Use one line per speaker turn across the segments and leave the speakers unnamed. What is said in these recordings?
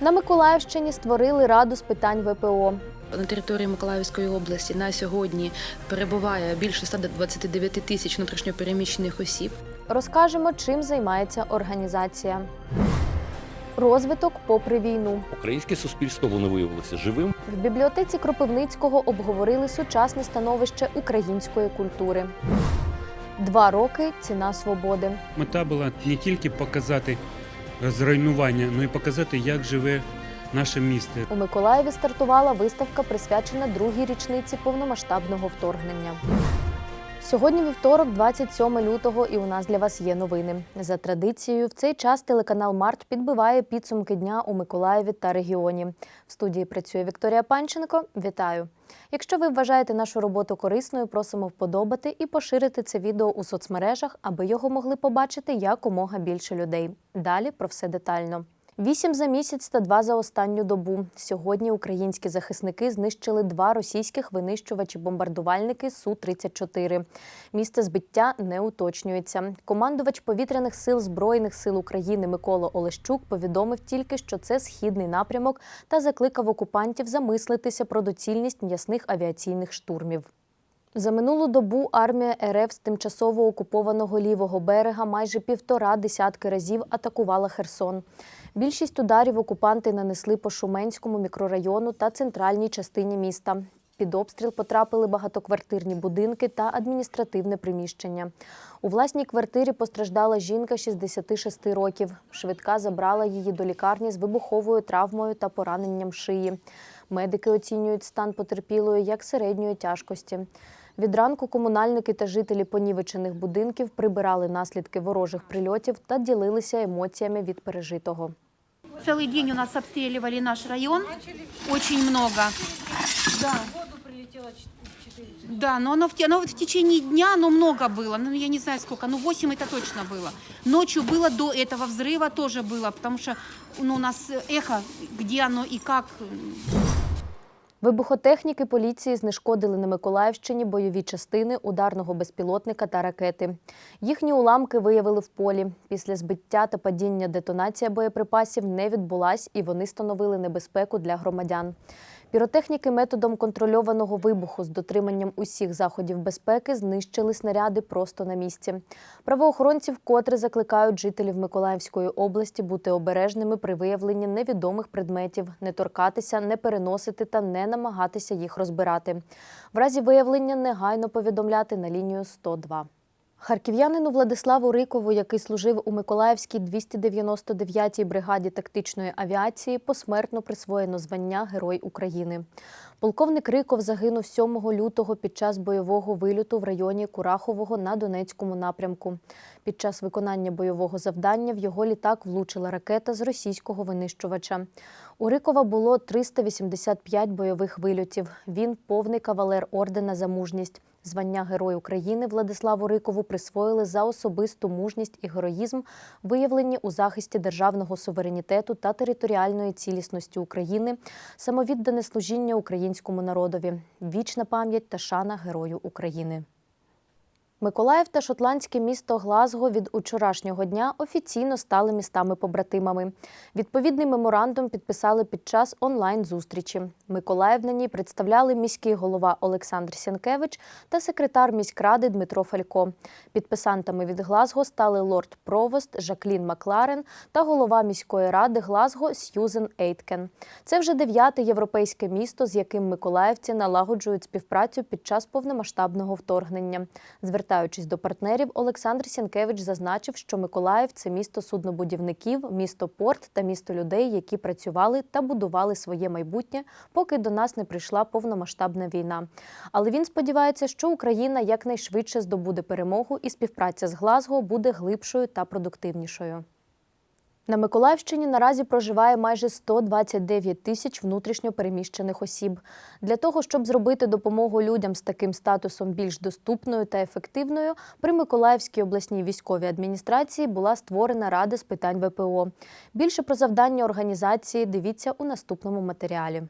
На Миколаївщині створили раду з питань ВПО.
На території Миколаївської області на сьогодні перебуває більше 129 тисяч внутрішньопереміщених осіб.
Розкажемо, чим займається організація. Розвиток попри війну.
Українське суспільство воно виявилося живим.
В бібліотеці Кропивницького обговорили сучасне становище української культури. Два роки ціна свободи.
Мета була не тільки показати зруйнування, ну і показати, як живе наше місто.
У Миколаєві стартувала виставка, присвячена другій річниці повномасштабного вторгнення. Сьогодні вівторок, 27 лютого, і у нас для вас є новини. За традицією, в цей час телеканал Март підбиває підсумки дня у Миколаєві та регіоні. В студії працює Вікторія Панченко. Вітаю! Якщо ви вважаєте нашу роботу корисною, просимо вподобати і поширити це відео у соцмережах, аби його могли побачити якомога більше людей. Далі про все детально. Вісім за місяць та два за останню добу. Сьогодні українські захисники знищили два російських винищувачі-бомбардувальники Су-34. Місце збиття не уточнюється. Командувач повітряних сил Збройних сил України Микола Олещук повідомив тільки, що це східний напрямок та закликав окупантів замислитися про доцільність м'ясних авіаційних штурмів. За минулу добу армія РФ з тимчасово окупованого лівого берега майже півтора десятки разів атакувала Херсон. Більшість ударів окупанти нанесли по Шуменському мікрорайону та центральній частині міста. Під обстріл потрапили багатоквартирні будинки та адміністративне приміщення. У власній квартирі постраждала жінка 66 років. Швидка забрала її до лікарні з вибуховою травмою та пораненням шиї. Медики оцінюють стан потерпілої як середньої тяжкості. Від ранку комунальники та жителі понівечених будинків прибирали наслідки ворожих прильотів та ділилися емоціями від пережитого.
Целый день у нас обстреливали наш район. Очень много. Да. Да, но оно в, те- оно вот в течение дня оно много было. Ну, я не знаю сколько, ну 8 это точно было. Ночью было до этого взрыва тоже было, потому что ну, у нас эхо, где оно и как.
Вибухотехніки поліції знешкодили на Миколаївщині бойові частини ударного безпілотника та ракети. Їхні уламки виявили в полі. Після збиття та падіння детонація боєприпасів не відбулась, і вони становили небезпеку для громадян. Піротехніки методом контрольованого вибуху з дотриманням усіх заходів безпеки знищили снаряди просто на місці. Правоохоронці вкотре закликають жителів Миколаївської області бути обережними при виявленні невідомих предметів, не торкатися, не переносити та не намагатися їх розбирати. В разі виявлення негайно повідомляти на лінію 102. Харків'янину Владиславу Рикову, який служив у Миколаївській 299-й бригаді тактичної авіації, посмертно присвоєно звання Герой України. Полковник Риков загинув 7 лютого під час бойового вильоту в районі Курахового на Донецькому напрямку. Під час виконання бойового завдання в його літак влучила ракета з російського винищувача. У Рикова було 385 бойових вильотів. Він повний кавалер ордена за мужність. Звання Герой України Владиславу Рикову присвоїли за особисту мужність і героїзм, виявлені у захисті державного суверенітету та територіальної цілісності України, самовіддане служіння українському народові, вічна пам'ять та шана Герою України. Миколаїв та шотландське місто Глазго від учорашнього дня офіційно стали містами-побратимами. Відповідний меморандум підписали під час онлайн-зустрічі. Миколаїв на ній представляли міський голова Олександр Сянкевич та секретар міськради Дмитро Фалько. Підписантами від Глазго стали лорд Провост Жаклін Макларен та голова міської ради Глазго Сьюзен Ейткен. Це вже дев'яте європейське місто, з яким миколаївці налагоджують співпрацю під час повномасштабного вторгнення. Звертаючись до партнерів, Олександр Сінкевич зазначив, що Миколаїв це місто суднобудівників, місто порт та місто людей, які працювали та будували своє майбутнє, поки до нас не прийшла повномасштабна війна. Але він сподівається, що Україна якнайшвидше здобуде перемогу і співпраця з Глазго буде глибшою та продуктивнішою. На Миколаївщині наразі проживає майже 129 тисяч внутрішньо переміщених осіб. Для того, щоб зробити допомогу людям з таким статусом більш доступною та ефективною, при Миколаївській обласній військовій адміністрації була створена Рада з питань ВПО. Більше про завдання організації дивіться у наступному матеріалі.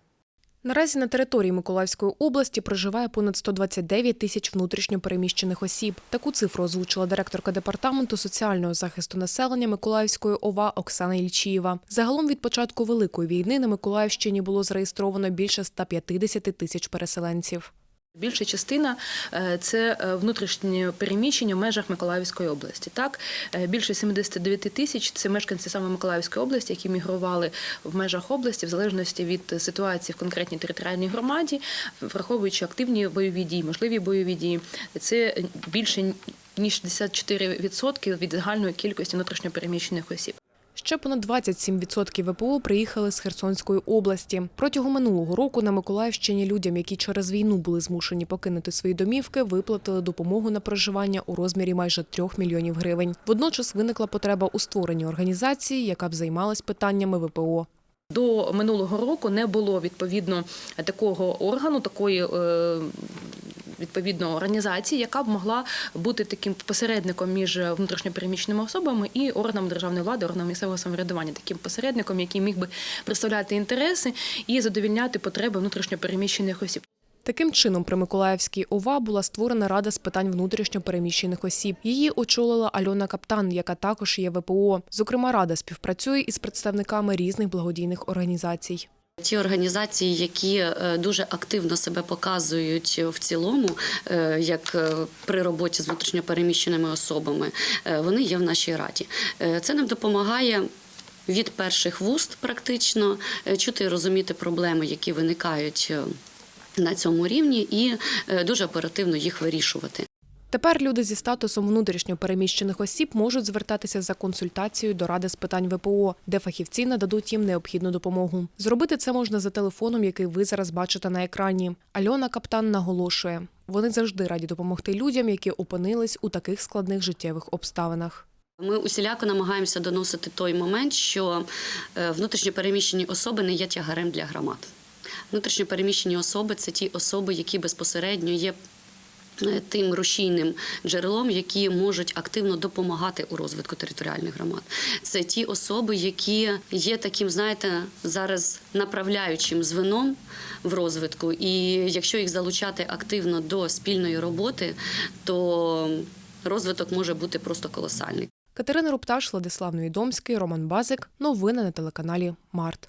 Наразі на території Миколаївської області проживає понад 129 тисяч внутрішньопереміщених осіб. Таку цифру озвучила директорка департаменту соціального захисту населення Миколаївської ОВА Оксана Ільчієва. Загалом від початку великої війни на Миколаївщині було зареєстровано більше 150 тисяч переселенців.
Більша частина е, це е, внутрішнє переміщення в межах Миколаївської області. Так, Е, більше 79 тисяч це мешканці саме Миколаївської області, які мігрували в межах області в залежності від ситуації в конкретній територіальній громаді, враховуючи активні бойові дії, можливі бойові дії. Це більше ніж 64% від загальної кількості внутрішньо переміщених осіб.
Ще понад 27% ВПО приїхали з Херсонської області. Протягом минулого року на Миколаївщині людям, які через війну були змушені покинути свої домівки, виплатили допомогу на проживання у розмірі майже 3 мільйонів гривень. Водночас виникла потреба у створенні організації, яка б займалась питаннями ВПО.
До минулого року не було відповідно такого органу, такої е, відповідно організації, яка б могла бути таким посередником між внутрішньопереміщеними особами і органами державної влади, органами місцевого самоврядування, таким посередником, який міг би представляти інтереси і задовільняти потреби внутрішньопереміщених осіб.
Таким чином, при Миколаївській ОВА була створена рада з питань внутрішньо переміщених осіб. Її очолила Альона Каптан, яка також є ВПО. Зокрема, рада співпрацює із представниками різних благодійних організацій.
Ті організації, які е, дуже активно себе показують в цілому, е, як е, при роботі з внутрішньопереміщеними особами, вони є в нашій раді. Це нам допомагає. Від перших вуст практично чути і розуміти проблеми, які виникають на цьому рівні, і дуже оперативно їх вирішувати.
Тепер люди зі статусом внутрішньо переміщених осіб можуть звертатися за консультацією до ради з питань ВПО, де фахівці нададуть їм необхідну допомогу. Зробити це можна за телефоном, який ви зараз бачите на екрані. Альона Каптан наголошує, вони завжди раді допомогти людям, які опинились у таких складних життєвих обставинах.
Ми усіляко намагаємося доносити той момент, що е, внутрішньо переміщені особи не є тягарем для громад. Внутрішньо переміщені особи це ті особи, які безпосередньо є тим рушійним джерелом, які можуть активно допомагати у розвитку територіальних громад. Це ті особи, які є таким, знаєте, зараз направляючим звеном в розвитку. І якщо їх залучати активно до спільної роботи, то розвиток може бути просто колосальний.
Катерина Рупташ, Владислав Невідомський, Роман Базик. Новини на телеканалі Март.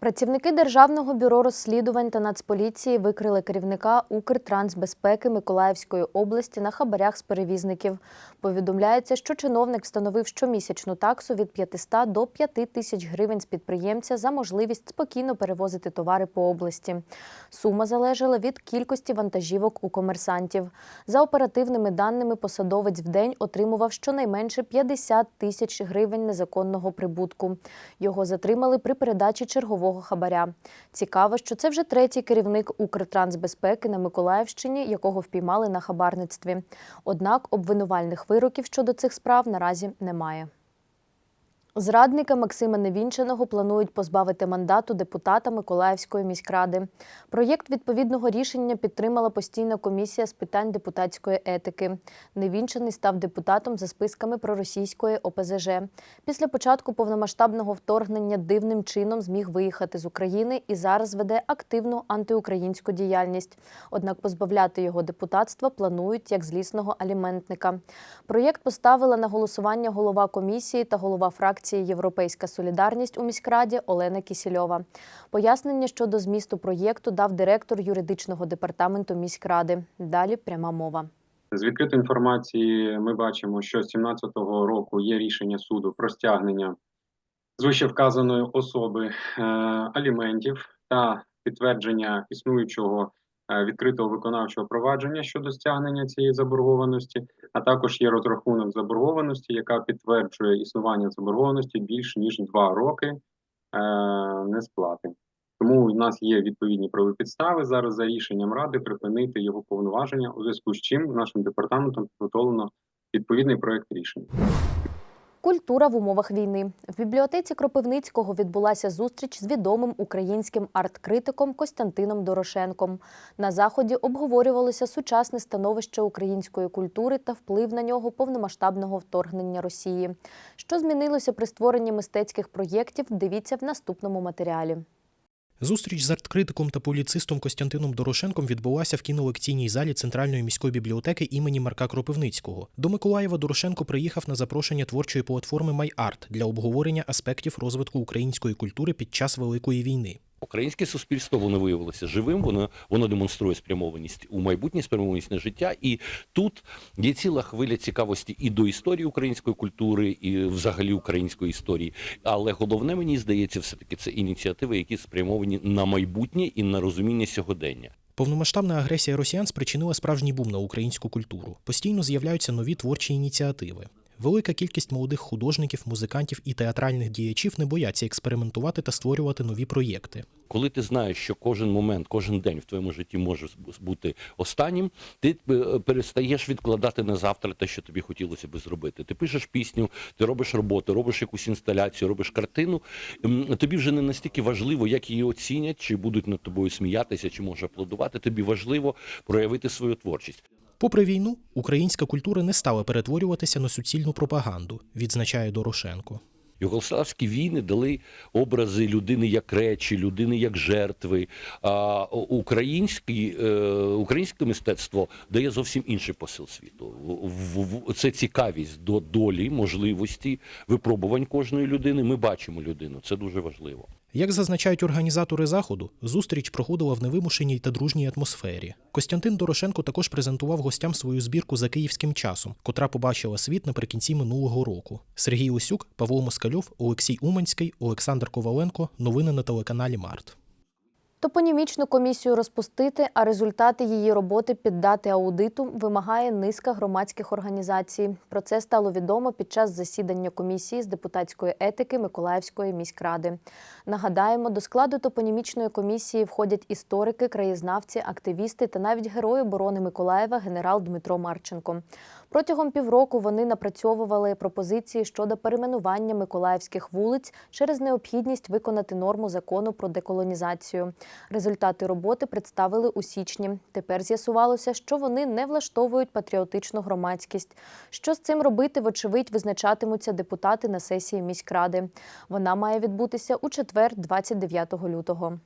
Працівники Державного бюро розслідувань та Нацполіції викрили керівника Укртрансбезпеки Миколаївської області на хабарях з перевізників. Повідомляється, що чиновник встановив щомісячну таксу від 500 до 5 тисяч гривень з підприємця за можливість спокійно перевозити товари по області. Сума залежала від кількості вантажівок у комерсантів. За оперативними даними, посадовець в день отримував щонайменше 50 тисяч гривень незаконного прибутку. Його затримали при передачі чергового хабаря. Цікаво, що це вже третій керівник Укртрансбезпеки на Миколаївщині, якого впіймали на хабарництві. Однак обвинувальних вироків щодо цих справ наразі немає. Зрадника Максима Невінченого планують позбавити мандату депутата Миколаївської міськради. Проєкт відповідного рішення підтримала постійна комісія з питань депутатської етики. Невінчений став депутатом за списками проросійської ОПЗЖ. Після початку повномасштабного вторгнення дивним чином зміг виїхати з України і зараз веде активну антиукраїнську діяльність. Однак позбавляти його депутатства планують як злісного аліментника. Проєкт поставила на голосування голова комісії та голова фракції Європейська солідарність у міськраді Олена Кісільова. Пояснення щодо змісту проєкту дав директор юридичного департаменту міськради. Далі пряма мова.
З відкритої інформації ми бачимо, що з 2017 року є рішення суду про стягнення з вище вказаної особи е, аліментів та підтвердження існуючого відкритого виконавчого провадження щодо стягнення цієї заборгованості, а також є розрахунок заборгованості, яка підтверджує існування заборгованості більш ніж два роки е, несплати. Тому у нас є відповідні правові підстави зараз за рішенням ради припинити його повноваження, у зв'язку з чим нашим департаментом підготовлено відповідний проект рішення.
Культура в умовах війни в бібліотеці Кропивницького відбулася зустріч з відомим українським арт-критиком Костянтином Дорошенком. На заході обговорювалося сучасне становище української культури та вплив на нього повномасштабного вторгнення Росії. Що змінилося при створенні мистецьких проєктів? Дивіться в наступному матеріалі.
Зустріч з арт-критиком та публіцистом Костянтином Дорошенком відбулася в кінолекційній залі Центральної міської бібліотеки імені Марка Кропивницького. До Миколаєва Дорошенко приїхав на запрошення творчої платформи MyArt для обговорення аспектів розвитку української культури під час Великої війни.
Українське суспільство воно виявилося живим, воно воно демонструє спрямованість у майбутнє, спрямованість на життя. І тут є ціла хвиля цікавості і до історії української культури, і взагалі української історії. Але головне мені здається, все таки це ініціативи, які спрямовані на майбутнє і на розуміння сьогодення.
Повномасштабна агресія росіян спричинила справжній бум на українську культуру. Постійно з'являються нові творчі ініціативи. Велика кількість молодих художників, музикантів і театральних діячів не бояться експериментувати та створювати нові проєкти.
Коли ти знаєш, що кожен момент, кожен день в твоєму житті може бути останнім, ти е, перестаєш відкладати на завтра те, що тобі хотілося би зробити. Ти пишеш пісню, ти робиш роботу, робиш якусь інсталяцію, робиш картину. Тобі вже не настільки важливо, як її оцінять, чи будуть над тобою сміятися, чи може аплодувати. Тобі важливо проявити свою творчість.
Попри війну, українська культура не стала перетворюватися на суцільну пропаганду, відзначає Дорошенко.
Югославські війни дали образи людини як речі, людини як жертви. А українське, українське мистецтво дає зовсім інший посил світу. Це цікавість до долі, можливості, випробувань кожної людини. Ми бачимо людину. Це дуже важливо.
Як зазначають організатори заходу, зустріч проходила в невимушеній та дружній атмосфері. Костянтин Дорошенко також презентував гостям свою збірку за київським часом, котра побачила світ наприкінці минулого року. Сергій Усюк, Павло Москальов, Олексій Уманський, Олександр Коваленко. Новини на телеканалі Март.
Топонімічну комісію розпустити, а результати її роботи піддати аудиту вимагає низка громадських організацій. Про це стало відомо під час засідання комісії з депутатської етики Миколаївської міськради. Нагадаємо, до складу топонімічної комісії входять історики, краєзнавці, активісти та навіть герой оборони Миколаєва генерал Дмитро Марченко. Протягом півроку вони напрацьовували пропозиції щодо перейменування миколаївських вулиць через необхідність виконати норму закону про деколонізацію. Результати роботи представили у січні. Тепер з'ясувалося, що вони не влаштовують патріотичну громадськість. Що з цим робити, вочевидь, визначатимуться депутати на сесії міськради. Вона має відбутися у четвер, 29 лютого.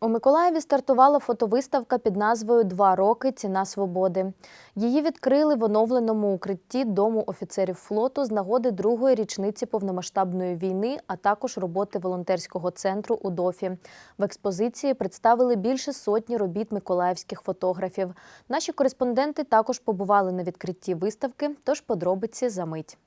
У Миколаєві стартувала фотовиставка під назвою Два роки ціна свободи. Її відкрили в оновленому укритті Дому офіцерів флоту з нагоди другої річниці повномасштабної війни, а також роботи волонтерського центру у ДОФі. В експозиції представили більше сотні робіт миколаївських фотографів. Наші кореспонденти також побували на відкритті виставки, тож подробиці за мить.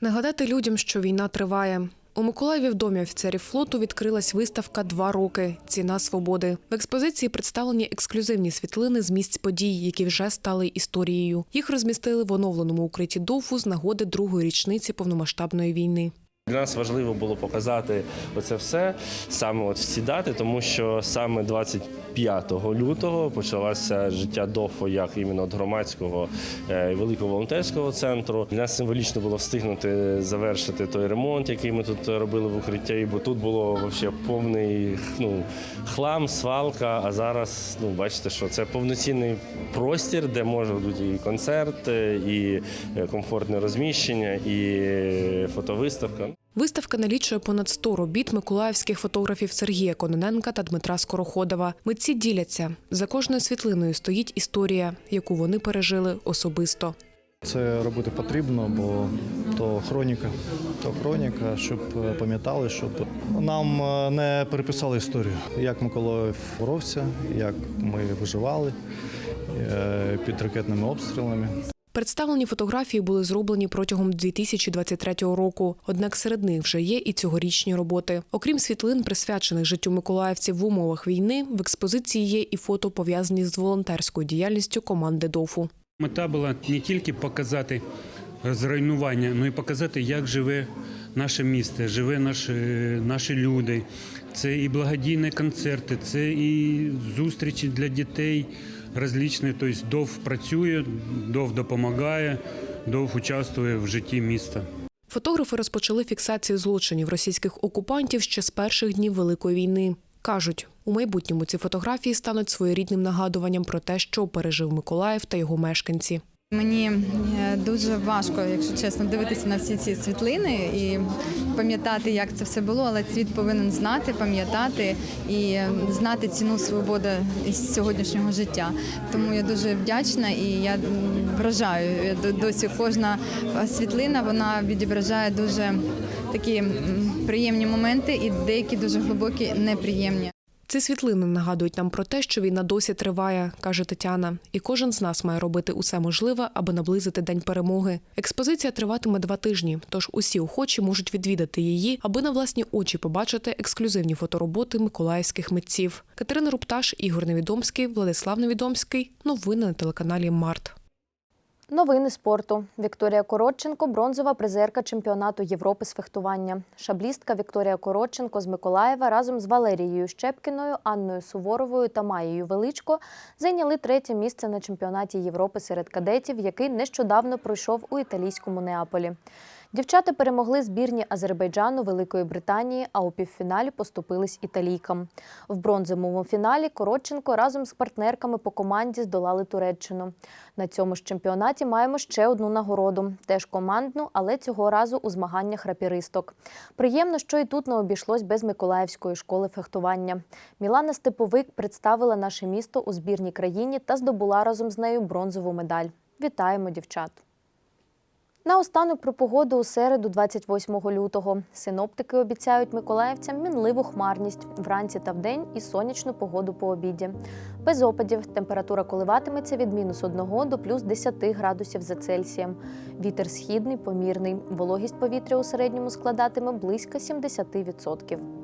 Нагадати людям, що війна триває. У Миколаєві в домі офіцерів флоту відкрилась виставка Два роки. Ціна свободи. В експозиції представлені ексклюзивні світлини з місць подій, які вже стали історією. Їх розмістили в оновленому укритті ДОФу з нагоди другої річниці повномасштабної війни.
Для нас важливо було показати оце все саме от в ці дати, тому що саме 25 лютого почалося життя ДОФО як іменно громадського е, і великого волонтерського центру. Для нас символічно було встигнути завершити той ремонт, який ми тут робили в укритті, бо тут було вообще повний ну, хлам, свалка. А зараз ну бачите, що це повноцінний простір, де може бути і концерт, е, і е, комфортне розміщення, і фотовиставка.
Виставка налічує понад 100 робіт миколаївських фотографів Сергія Кононенка та Дмитра Скороходова. Митці діляться. За кожною світлиною стоїть історія, яку вони пережили особисто.
Це робити потрібно, бо то хроніка, то хроніка, щоб е, пам'ятали, щоб нам е, не переписали історію, як Миколаїв боровся, як ми виживали е, під ракетними обстрілами.
Представлені фотографії були зроблені протягом 2023 року. Однак серед них вже є і цьогорічні роботи. Окрім світлин, присвячених життю миколаївців в умовах війни, в експозиції є і фото пов'язані з волонтерською діяльністю команди ДОФу.
Мета була не тільки показати зруйнування, але й показати, як живе наше місто, живе наші, наші люди. Це і благодійні концерти, це і зустрічі для дітей различні. Тобто ДОВ працює, ДОВ допомагає, ДОВ участвує в житті міста.
Фотографи розпочали фіксацію злочинів російських окупантів ще з перших днів Великої війни. Кажуть, у майбутньому ці фотографії стануть своєрідним нагадуванням про те, що пережив Миколаїв та його мешканці.
Мені е, дуже важко, якщо чесно, дивитися на всі ці світлини і пам'ятати, як це все було, але світ повинен знати, пам'ятати і е, знати ціну свободи із сьогоднішнього життя. Тому я дуже вдячна і я вражаю досі. Кожна е, світлина вона відображає дуже такі приємні моменти і деякі дуже глибокі неприємні.
Ці світлини нагадують нам про те, що війна досі триває, каже Тетяна. І кожен з нас має робити усе можливе, аби наблизити день перемоги. Експозиція триватиме два тижні, тож усі охочі можуть відвідати її, аби на власні очі побачити ексклюзивні фотороботи миколаївських митців. Катерина Рупташ, Ігор Невідомський, Владислав Невідомський. Новини на телеканалі Март.
Новини спорту. Вікторія Коротченко бронзова призерка чемпіонату Європи з фехтування. Шаблістка Вікторія Коротченко з Миколаєва разом з Валерією Щепкіною, Анною Суворовою та Маєю Величко зайняли третє місце на чемпіонаті Європи серед кадетів, який нещодавно пройшов у італійському Неаполі. Дівчата перемогли збірні Азербайджану, Великої Британії, а у півфіналі поступились італійкам. В бронзовому фіналі Коротченко разом з партнерками по команді здолали Туреччину. На цьому ж чемпіонаті маємо ще одну нагороду, теж командну, але цього разу у змаганнях рапіристок. Приємно, що і тут не обійшлось без Миколаївської школи фехтування. Мілана Степовик представила наше місто у збірній країні та здобула разом з нею бронзову медаль. Вітаємо дівчат! Наостанок про погоду у середу, 28 лютого. Синоптики обіцяють миколаївцям мінливу хмарність вранці та вдень і сонячну погоду по обіді. Без опадів температура коливатиметься від мінус 1 до плюс 10 градусів за Цельсієм. Вітер східний, помірний. Вологість повітря у середньому складатиме близько 70%.